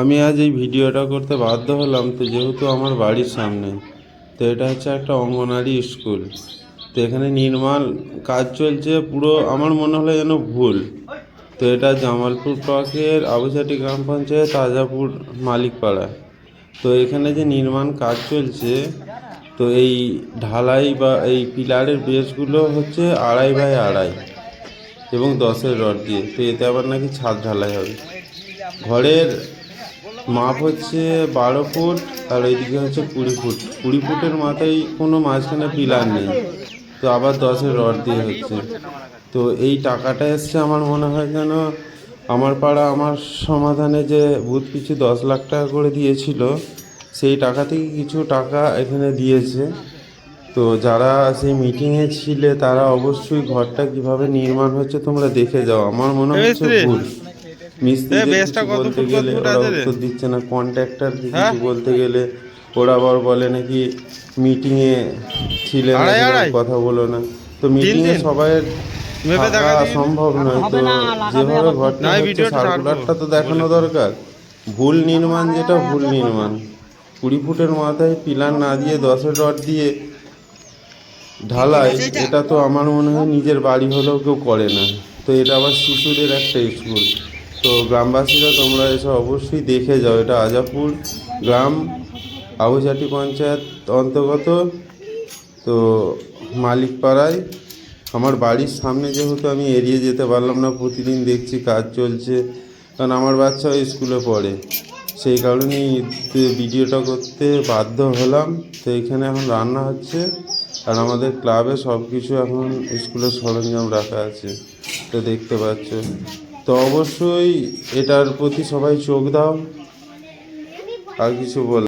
আমি আজ এই ভিডিওটা করতে বাধ্য হলাম তো যেহেতু আমার বাড়ির সামনে, তো এটা হচ্ছে একটা অঙ্গনারী স্কুল। তো এখানে নির্মাণ কাজ চলছে, পুরো আমার মনে হলো যেন ভুল। তো এটা জামালপুর ব্লকের আবুঝাটি গ্রাম পঞ্চায়েত আজাপুর মালিকপাড়া। তো এখানে যে নির্মাণ কাজ চলছে, তো এই ঢালাই বা এই পিলারের বেসগুলো হচ্ছে আড়াই বাই আড়াই এবং দশের রড দিয়ে, তো এতে আবার নাকি ছাদ ঢালাই হবে। ঘরের মাপ হচ্ছে বারো ফুট আর ওইদিকে হচ্ছে কুড়ি ফুট। কুড়ি ফুটের মাথায় কোনো মাঝখানে পিলার নেই। তো আবার দশের রড দিয়ে হচ্ছে। তো এই টাকাটা এসছে আমার মনে হয় যেন আমার পাড়া আমার সমাধানে যে বুথ পিছু দশ লাখ টাকা করে দিয়েছিল সেই টাকা থেকে কিছু টাকা এখানে দিয়েছে। তো যারা সেই মিটিংয়ে ছিলে তারা অবশ্যই ঘরটা কীভাবে নির্মাণ হচ্ছে তোমরা দেখে যাও। আমার মনে হচ্ছে? ভুল। বলতে গেলে ওরা উত্তর দিচ্ছে না কন্ট্রাক্টর হ্যাঁ? কিছু বলতে গেলে ওরা আবার বলে নাকি মিটিংয়ে ছিলে না, আড়াই এরকম আড়াই? কথা বলো না। তো মিটিংয়ে? সবাইয়ের থাকা দেখা সম্ভব নয় তো। যেভাবে ঘরটা হচ্ছে সার্কুলারটা তো দেখানো দরকার। ভুল নির্মাণ যেটা ভুল নির্মাণ। কুড়ি ফুটের মাথায় পিলার না দিয়ে দশে রড দিয়ে ঢালাই এটা তো আমার মনে হয় নিজের বাড়ি হলেও কেউ করে না। তো এটা আবার শিশুদের একটা স্কুল। তো গ্রামবাসীরা তোমরা এসে অবশ্যই দেখে যাও। এটা আজাপুর গ্রাম, আবুঝাটি পঞ্চায়েত অন্তর্গত। তো মালিকপাড়ায় আমার বাড়ির সামনে যেহেতু আমি এড়িয়ে যেতে পারলাম না, প্রতিদিন দেখছি কাজ চলছে। কারণ আমার বাচ্চাও স্কুলে পড়ে। সেই কারণেই ভিডিওটা করতে বাধ্য হলাম। তো এখানে এখন রান্না হচ্ছে আর আমাদের ক্লাবে সব কিছু এখন স্কুলের সরঞ্জাম রাখা আছে। তো দেখতে পাচ্ছ। তো অবশ্যই এটার প্রতি সবাই চোখ দাও। আর কিছু বল